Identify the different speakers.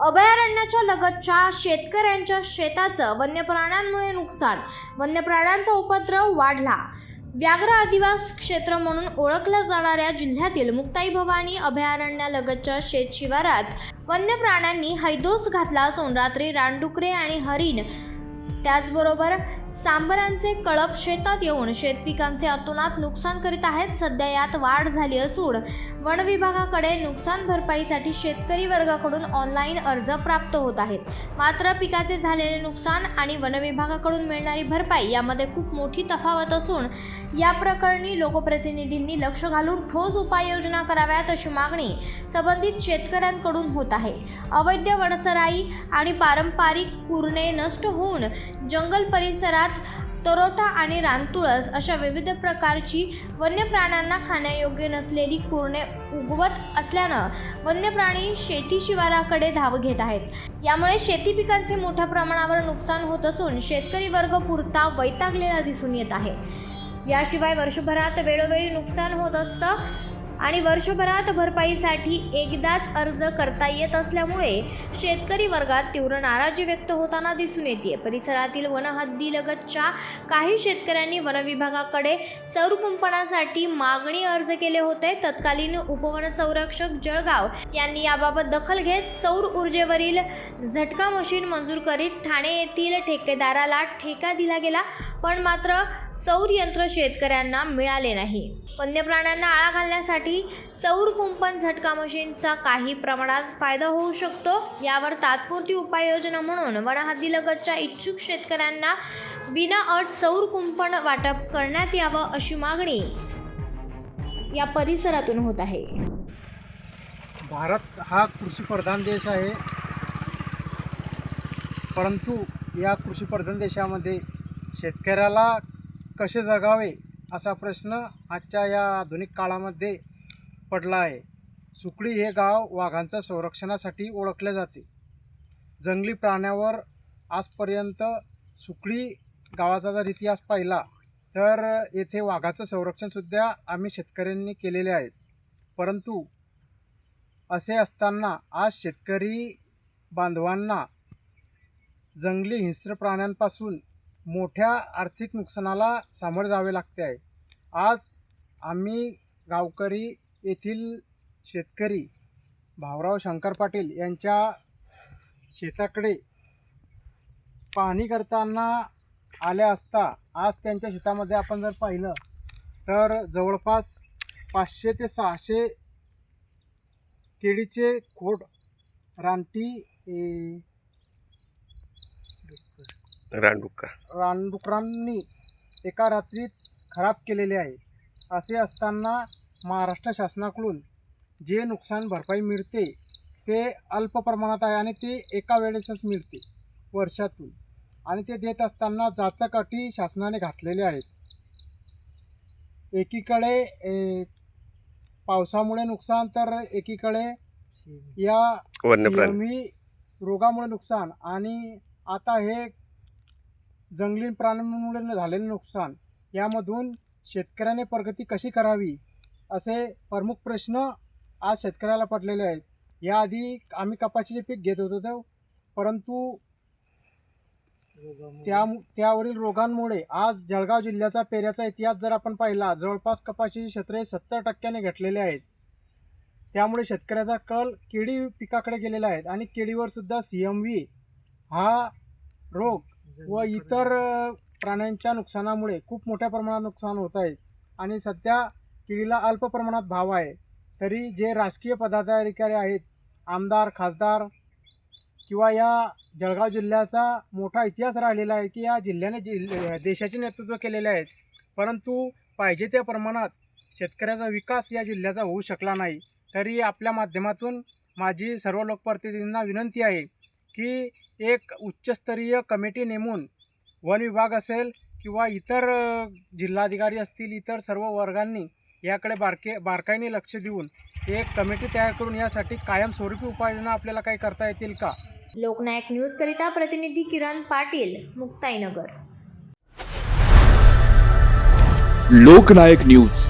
Speaker 1: अभयारण्याच्या लगतच्या शेतकऱ्यांच्या शेताचं वन्य प्राण्यांमुळे नुकसान. वन्य प्राण्यांचा उपद्रव वाढला. व्याघ्र आदिवास क्षेत्र म्हणून ओळखल्या जाणाऱ्या जिल्ह्यातील मुक्ताई भवानी अभयारण्यालगतच्या शेत शिवारात वन्य प्राण्यांनी हैदोस घातला असून रात्री रानडुकरे आणि हरिण. त्याचबरोबर सांबरांचे कळप शेतात येऊन शेतपिकांचे अतोनात नुकसान करीत आहेत. सध्या यात वाढ झाली असून वन विभागाकडे नुकसान भरपाईसाठी शेतकरी वर्गाकडून ऑनलाईन अर्ज प्राप्त होत आहेत. मात्र पिकाचे झालेले नुकसान आणि वन विभागाकडून मिळणारी भरपाई यामध्ये खूप मोठी तफावत असून या प्रकरणी लोकप्रतिनिधींनी लक्ष घालून ठोस उपाययोजना कराव्यात अशी मागणी संबंधित शेतकऱ्यांकडून होत आहे. अवैध वनचराई आणि पारंपरिक कुरणे नष्ट होऊन जंगल परिसरात तरोटा आणि रानतुळस अशा विविध प्रकारची वन्य प्राण्यांना खाण्यायोग्य नसलेली कुरणे उगवत असल्यानं वन्य प्राणी शेती शिवाराकडे धाव घेत आहेत. यामुळे शेती पिकांचे मोठ्या प्रमाणावर नुकसान होत असून शेतकरी वर्ग पुरता वैतागलेला दिसून येत आहे. याशिवाय वर्षभरात वेळोवेळी नुकसान होत असतं. आणि वर्षभरात भरपाईसाठी एकदाच अर्ज करता येत असल्यामुळे शेतकरी वर्गात तीव्र नाराजी व्यक्त होताना दिसून येते. परिसरातील वनहद्दीलगतच्या काही शेतकऱ्यांनी वनविभागाकडे सौरकुंपणासाठी मागणी अर्ज केले होते. तत्कालीन उपवन संरक्षक जळगाव यांनी याबाबत दखल घेत सौर ऊर्जेवरील झटका मशीन मंजूर करीत ठाणे येथील ठेकेदाराला ठेका दिला गेला पण मात्र सौर यंत्र शेतकऱ्यांना मिळाले नाही. वन्य प्राण्यांना आळा घालण्यासाठी सौर कुंपण झटका मशीनचा काही प्रमाणात फायदा होऊ शकतो. यावर तात्पुरती उपाययोजना म्हणून वनहद्दीलगतच्या इच्छुक शेतकऱ्यांना बिना अट सौर कुंपण वाटप करण्यात यावं अशी मागणी या परिसरातून होत आहे.
Speaker 2: भारत हा कृषीप्रधान देश आहे. परंतु या कृषीप्रधान देशामध्ये शेतकऱ्याला कसे जगावे असा प्रश्न आजच्या या आधुनिक काळामध्ये पडला आहे. सुकळी हे गाव वाघांच्या संरक्षणासाठी ओळखले जाते. जंगली प्राण्यावर आजपर्यंत सुकळी गावाचा जर इतिहास पाहिला तर येथे वाघाचं संरक्षणसुद्धा आम्ही शेतकऱ्यांनी केलेले आहेत. परंतु असे असताना आज शेतकरी बांधवांना जंगली हिंस्र प्राण्यांपासून मोठ्या आर्थिक नुकसानाला सामोरे जावे लागते आहे. आज आम्ही गावकरी येथील शेतकरी भाऊराव शंकर पाटील यांच्या शेताकडे पाहणी करताना आल्या असता आज त्यांच्या शेतामध्ये आपण जर पाहिलं तर जवळपास पाचशे ते सहाशे केळीचे खोड रानटी ए,
Speaker 3: रानडुक्का
Speaker 2: रानडुकरांनी एका रात्रीत खराब केलेले आहे. असे असताना महाराष्ट्र शासनाकडून जे नुकसान भरपाई मिळते ते अल्प प्रमाणात आहे आणि ते एका वेळेसच मिळते वर्षातून. आणि ते देत असताना जाचक अटी शासनाने घातलेले आहेत. एकीकडे पावसामुळे नुकसान तर एकीकडे या CME रोगामुळे नुकसान आणि आता हे जंगली प्राण्यांमुळे झालेले नुकसान यामधून शेतकऱ्याने प्रगती कशी करावी असे प्रमुख प्रश्न आज शेतकऱ्याला पडलेले आहेत. याआधी आम्ही कपाशीचे पीक घेत होतो परंतु त्या त्यावरील रोगांमुळे आज जळगाव जिल्ह्याचा पेऱ्याचा इतिहास जर आपण पाहिला जवळपास कपाशीची क्षेत्रे सत्तर टक्क्याने घटलेले आहेत. त्यामुळे शेतकऱ्याचा कल केळी पिकाकडे गेलेला आहे आणि केळीवर सुद्धा सी एम व्ही हा रोग व इतर प्राण्यांच्या नुकसानामुळे खूप मोठ्या प्रमाणात नुकसान होत आहे. आणि सध्या केळीला अल्प प्रमाणात भाव आहे. तरी जे राजकीय पदाधिकारी आहेत आमदार खासदार किंवा या जळगाव जिल्ह्याचा मोठा इतिहास राहिलेला आहे की या जिल्ह्याने जिल्ह देशाचे नेतृत्व केलेले आहेत. परंतु पाहिजे त्या प्रमाणात शेतकऱ्याचा विकास या जिल्ह्याचा होऊ शकला नाही. तरी आपल्या माध्यमातून माझी सर्व लोकप्रतिनिधींना विनंती आहे की एक उच्चस्तरीय कमिटी नेमून वन विभाग असेल किंवा इतर जिल्हाधिकारी असतील इतर सर्व वर्गांनी याकडे बारके बारकाईने लक्ष देऊन एक कमिटी तयार करून यासाठी कायमस्वरूपी उपाययोजना आपल्याला काही करता येतील का?
Speaker 1: लोकनायक न्यूज करिता प्रतिनिधी किरण पाटील मुक्ताईनगर.
Speaker 4: लोकनायक न्यूज.